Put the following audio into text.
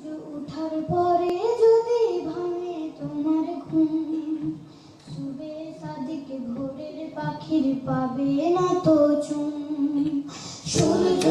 সূর্য ওঠার পরে যদি ভাঙে তোমার ঘুম সুবে সাদিকে ভোরের পাখির পাবে না তো চুম। সূর্য